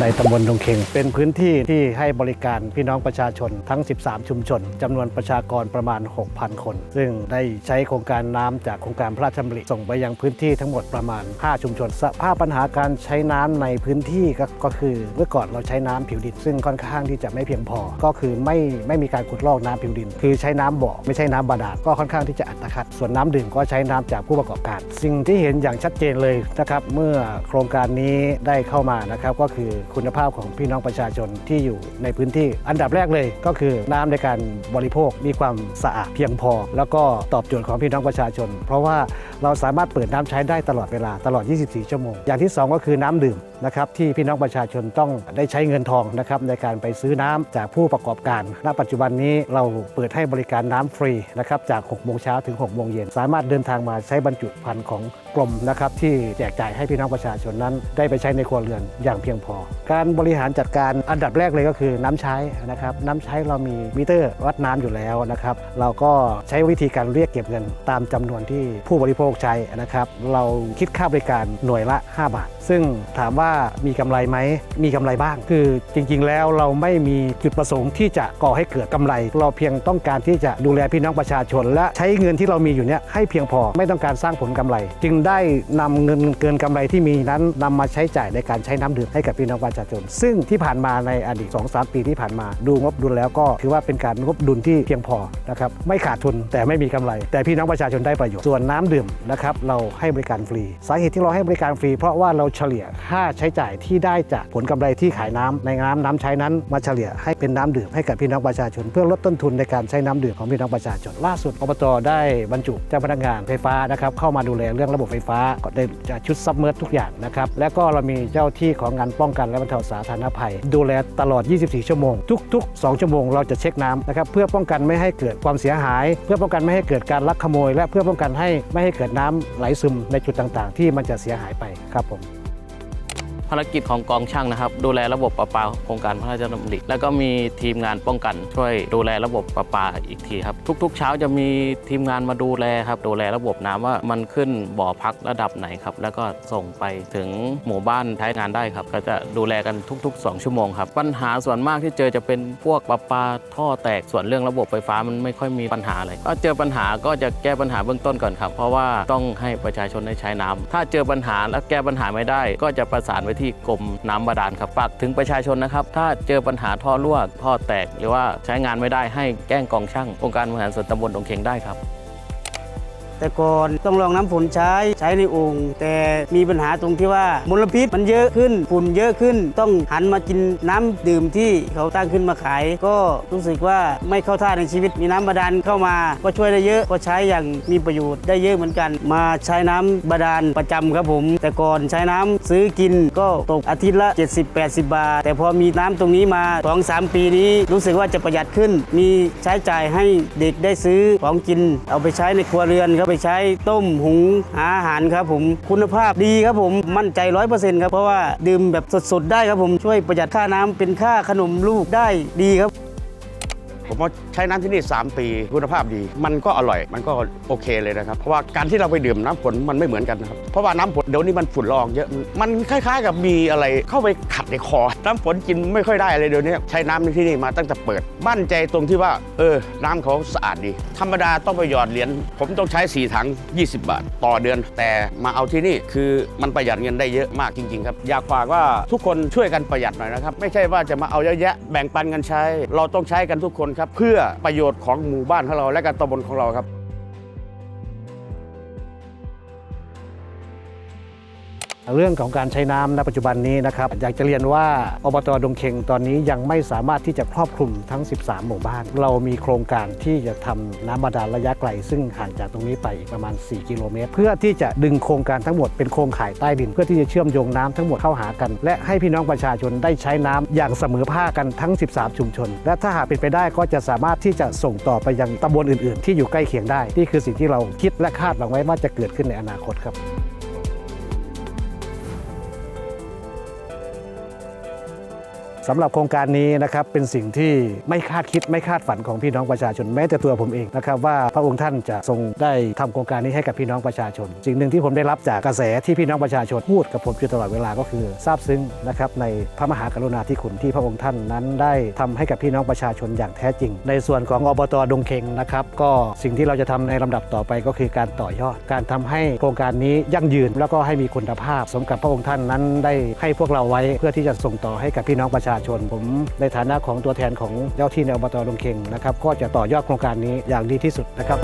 ในตำบลดงเค็งเป็นพื้นที่ที่ให้บริการพี่น้องประชาชนทั้ง 13 ชุมชนจำนวนประชากรประมาณ 6,000 คน ซึ่งได้ใช้โครงการน้ำจากโครงการพระราชดำริส่งไปยังพื้นที่ทั้งหมดประมาณ 5 ชุมชน สภาพปัญหาการใช้น้ำในพื้นที่ก็ก็คือเมื่อก่อนเราใช้น้ำผิวดิน ซึ่งค่อนข้างที่จะไม่เพียงพอ ก็คือไม่ไม่มีการขุดลอกน้ำผิวดิน คือใช้น้ำบ่อไม่ใช่น้ำบาดาลก็ค่อนข้างที่จะอัตคัด ส่วนน้ำดื่มก็ใช้น้ำจากผู้ประกอบการ สิ่งที่เห็นอย่างชัดเจนเลยนะครับเมื่อโครงการนี้ได้เข้ามานะครับก็คือคุณภาพของพี่น้องประชาชนที่อยู่ในพื้นที่ อันดับแรกเลยก็คือน้ำในการบริโภคมีความสะอาดเพียงพอ แล้วก็ตอบโจทย์ของพี่น้องประชาชน เพราะว่าเราสามารถเปิดน้ำใช้ได้ตลอดเวลาตลอด 24 ชั่วโมง อย่างที่ 2 ก็คือน้ำดื่มนะครับที่พี่น้องประชาชนต้องได้ใช้เงินทองนะครับในการไปซื้อน้ำจากผู้ประกอบการ ณ ปัจจุบันนี้เราเปิดให้บริการน้ำฟรีนะครับจาก 6 โมงเช้าถึง 6 โมงเย็น สามารถเดินทางมาใช้บรรจุภัณฑ์ของกรมนะครับที่แจกจ่ายให้พี่น้องประชาชนนั้น ได้ไปใช้ในครัวเรือนอย่างเพียงพอ การบริหารจัดการอันดับแรกเลยก็คือน้ำใช้นะครับน้ำใช้เรามีมิเตอร์วัดน้ำอยู่แล้วนะครับเราก็ใช้วิธีการเรียกเก็บเงินตามจำนวนที่ผู้บริโภคใช้นะครับ เราคิดค่าบริการหน่วยละ 5 บาท ซึ่งถามว่ามีกำไรไหม มีกำไรบ้าง คือจริงๆ แล้วเราไม่มีจุดประสงค์ที่จะก่อให้เกิดกำไร เราเพียงต้องการที่จะดูแลพี่น้องประชาชน และใช้เงินที่เรามีอยู่เนี้ยให้เพียงพอไม่ต้องการสร้างผลกำไร จึงได้นำเงินเกินกำไรที่มีนั้นนำมาใช้จ่ายในการใช้น้ำดื่มให้กับพี่น้องประชาชน ซึ่งที่ผ่านมาในอดีต 2-3 ปีที่ผ่านมา ดูงบดุลแล้วก็ถือว่าเป็นการงบดุลที่เพียงพอนะครับไม่ขาดทุนแต่ไม่มีกำไร แต่พี่น้องประชาชนได้ประโยชน์ส่วนน้ำดื่มนะครับเราให้บริการฟรี สาเหตุที่เราให้บริการฟรี เพราะว่าเราเฉลี่ยค่าใช้จ่ายที่ได้จากผลกำไรที่ขายน้ำในน้ำน้ำใช้นั้น มาเฉลี่ยให้เป็นน้ำดื่มให้กับพี่น้องประชาชน เพื่อลดต้นทุนในการใช้น้ำดื่มของพี่น้องประชาชน ล่าสุดอบตได้บรรจุเจ้าพนักงานไฟฟ้านะครับเข้ามาดูแลเรื่องระบบไฟฟ้าก็ได้จะชุดซับเมอร์ทุกอย่างนะครับและก็เรามีเจ้าที่ของงานป้องกันและบรรเทาสาธารณภัย ดูแลตลอด 24 ชั่วโมง ทุก ๆ 2 ชั่วโมงเราจะเช็คน้ำนะครับเพื่อป้องกันไม่ให้เกิดความเสียหาย เพื่อป้องกันไม่ให้เกิดการลักขโมย และเพื่อป้องกันให้ไม่ให้เกิดน้ำไหลซึมในจุดต่างๆที่มันจะเสียหายไปครับผม ภารกิจของกองช่างนะครับ ดูแลระบบประปาโครงการพระราชดำริแล้วก็มีทีมงานป้องกันช่วยดูแลระบบประปาอีกทีครับทุก ๆ เช้าจะมีทีมงานมาดูแลครับดูแลระบบน้ำว่ามันขึ้นบ่อพักระดับไหนครับแล้วก็ส่งไปถึงหมู่บ้านใช้งานได้ครับ ก็จะดูแลกันทุก ๆ 2 ชั่วโมงครับปัญหาส่วนมากที่เจอจะเป็นพวกประปาท่อแตกส่วนเรื่องระบบไฟฟ้ามันไม่ค่อยมีปัญหาอะไรก็เจอปัญหาก็จะแก้ปัญหาเบื้องต้นก่อนครับ เพราะว่าต้องให้ประชาชนได้ใช้น้ำถ้าเจอปัญหาแล้วแก้ปัญหาไม่ได้ ก็จะประสานไปที่กรมน้ำบาดาลครับฝากถึงประชาชนนะครับ ถ้าเจอปัญหาท่อรั่วท่อแตก หรือว่าใช้งานไม่ได้ให้แจ้งกองช่างองค์การบริหารส่วนตำบลดงเค็งได้ครับ แต่ก่อนต้องลองน้ำฝนใช้ใช้ในโอ่งแต่มีปัญหาตรงที่ว่ามลพิษมันเยอะขึ้นฝุ่นเยอะขึ้น ต้องหันมากินน้ำดื่มที่เขาตั้งขึ้นมาขาย ก็รู้สึกว่าไม่เข้าท่าในชีวิตมีน้ำบาดาลเข้ามา ก็ช่วยได้เยอะก็ใช้อย่างมีประโยชน์ได้เยอะเหมือนกัน มาใช้น้ำบาดาลประจำครับผม แต่ก่อนใช้น้ำซื้อกินก็ตกอาทิตย์ละ 70-80 บาท แต่พอมีน้ำตรงนี้มา 2-3 ปีนี้รู้สึกว่าจะประหยัดขึ้น มีใช้จ่ายให้เด็กได้ซื้อของกิน เอาไปใช้ในครัวเรือนครับไปใช้ต้มหุงหาอาหารครับผมคุณภาพดีครับผมมั่นใจร้อยเปอร์เซ็นต์ครับเพราะว่าดื่มแบบสดๆได้ครับผมช่วยประหยัดค่าน้ำเป็นค่าขนมลูกได้ดีครับ ผมว่าใช้น้ำที่นี่ 3 ปีคุณภาพดี มันก็อร่อย มันก็โอเคเลยนะครับเพราะว่าการที่เราไปดื่มน้ำฝนมันไม่เหมือนกันนะครับเพราะว่าน้ำฝนเดี๋ยวนี้มันฝุ่นละอองเยอะมันคล้ายๆ กับมีอะไรเข้าไปขัดในคอ น้ำฝนกินไม่ค่อยได้เลยเดี๋ยวนี้ใช้น้ำที่นี่มาตั้งแต่เปิดมั่นใจตรงที่ว่า เออ น้ำเขาสะอาดดี ธรรมดาต้องไปหยอดเหรียญผมต้องใช้4ถัง 20 บาท ต่อเดือน แต่มาเอาที่นี่คือมันประหยัดเงินได้เยอะมากจริงๆครับอยากฝากว่าทุกคนช่วยกันประหยัดหน่อยนะครับไม่ใช่ว่าจะมาเอาเยอะแยะแบ่งปันกันใช้ เราต้องใช้กันทุกคนครับ เพื่อประโยชน์ของหมู่บ้านของเราและการตำบลของเราครับ เรื่องของการใช้น้ำณปัจจุบันนี้นะครับอยากจะเรียนว่าอบตดงเคงตอนนี้ยังไม่สามารถที่จะครอบคลุมทั้ง 13 หมู่บ้าน เรามีโครงการที่จะทำน้ำบาดาลระยะไกล ซึ่งห่างจากตรงนี้ไปอีกประมาณ 4 กิโลเมตร เพื่อที่จะดึงโครงการทั้งหมดเป็นโครงข่ายใต้ดิน เพื่อที่จะเชื่อมโยงน้ำทั้งหมดเข้าหากัน และให้พี่น้องประชาชนได้ใช้น้ำอย่างเสมอภาคกันทั้ง 13 ชุมชน และถ้าหากเป็นไปได้ก็จะสามารถที่จะส่งต่อไปยังตำบลอื่น ๆ ที่อยู่ใกล้เคียงได้นี่คือสิ่งที่เราคิดและคาดหวังไว้ว่าจะเกิดขึ้นในอนาคตครับ สำหรับโครงการนี้นะครับเป็นสิ่งที่ไม่คาดคิดไม่คาดฝันของพี่น้องประชาชนแม้แต่ตัวผมเองนะครับว่าพระองค์ท่านจะทรงได้ทำโครงการนี้ให้กับพี่น้องประชาชนสิ่งหนึ่งที่ผมได้รับจากกระแสที่พี่น้องประชาชนพูดกับผมอยู่ตลอดเวลาก็คือซาบซึ้งนะครับในพระมหากรุณาธิคุณที่พระองค์ท่านนั้นได้ทำให้กับพี่น้องประชาชนอย่างแท้จริง ในส่วนของอบตดงเคงนะครับก็สิ่งที่เราจะทำในลำดับต่อไปก็คือการต่อยอด การทำให้โครงการนี้ยั่งยืน แล้วก็ให้มีคุณภาพ สมกับพระองค์ท่านนั้นได้ให้พวกเราไว้เพื่อที่จะส่งต่อให้กับพี่น้องประชาชน ผมในฐานะของตัวแทนของเจ้าที่ในอบตลงเคงนะครับก็จะต่อยอดโครงการนี้อย่างดีที่สุดนะครับ